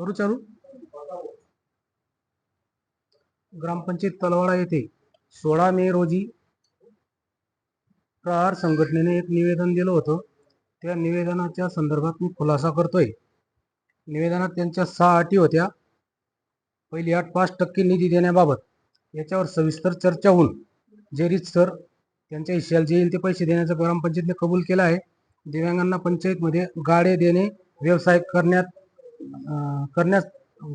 करू चालू? ग्रामपंचायत तलवाडा येथे सोळा मे रोजी प्रहार संघटनेने एक निवेदन दिलं होतं. त्या निवेदनाच्या संदर्भात मी खुलासा करतोय. निवेदनात त्यांच्या सहा अटी होत्या. पहिली आठ पाच टक्के निधी देण्याबाबत. याच्यावर सविस्तर चर्चा होऊन जे सर त्यांच्या हिश्याला जे येईल ते पैसे देण्याचा ग्रामपंचायतने कबूल केला आहे. दिव्यांगांना पंचायतमध्ये गाडे देणे व्यवसाय करण्यात करण्यास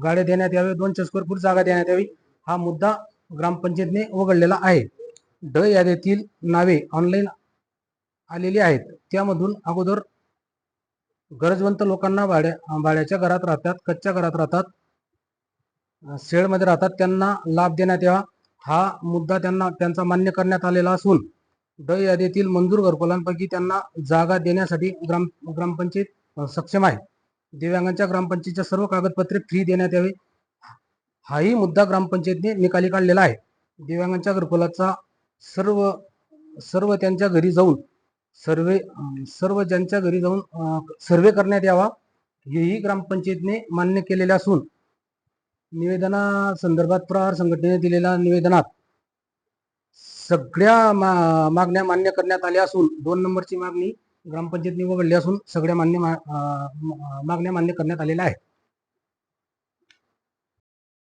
गाड्या देण्यात यावे दोनशे स्क्वेअर फूट जागा देण्यात यावी हा मुद्दा ग्रामपंचायतने वगळलेला आहे. ड यादीतील नावे ऑनलाईन आलेली आहेत. त्यामधून अगोदर गरजवंत लोकांना भाड्या भाड्याच्या घरात राहतात कच्च्या घरात राहतात शेळमध्ये राहतात त्यांना लाभ देण्यात यावा. हा मुद्दा त्यांना त्यांचा मान्य करण्यात आलेला असून ड यादीतील मंजूर घरकुलांपैकी त्यांना जागा देण्यासाठी ग्राम ग्रामपंचायत सक्षम आहे. दिव्यांगांच्या ग्रामपंचायतच्या सर्व कागदपत्रे फ्री देण्यात यावे. हाही मुद्दा ग्रामपंचायतने निकाली काढलेला आहे. दिव्यांगांच्या घरकुलाचा सर्व सर्व त्यांच्या घरी जाऊन सर्वे सर्व ज्यांच्या घरी जाऊन सर्वे करण्यात यावा हेही ग्रामपंचायतने मान्य केलेले असून निवेदना संदर्भात प्रहार संघटनेने दिलेल्या निवेदनात सगळ्या मा- मागण्या मान्य करण्यात आल्या असून दोन नंबरची मागणी ग्रामपंचायतने वगळली असून सगळ्या मान्य मा- अं, मागण्या मान्य करण्यात आलेल्या आहेत.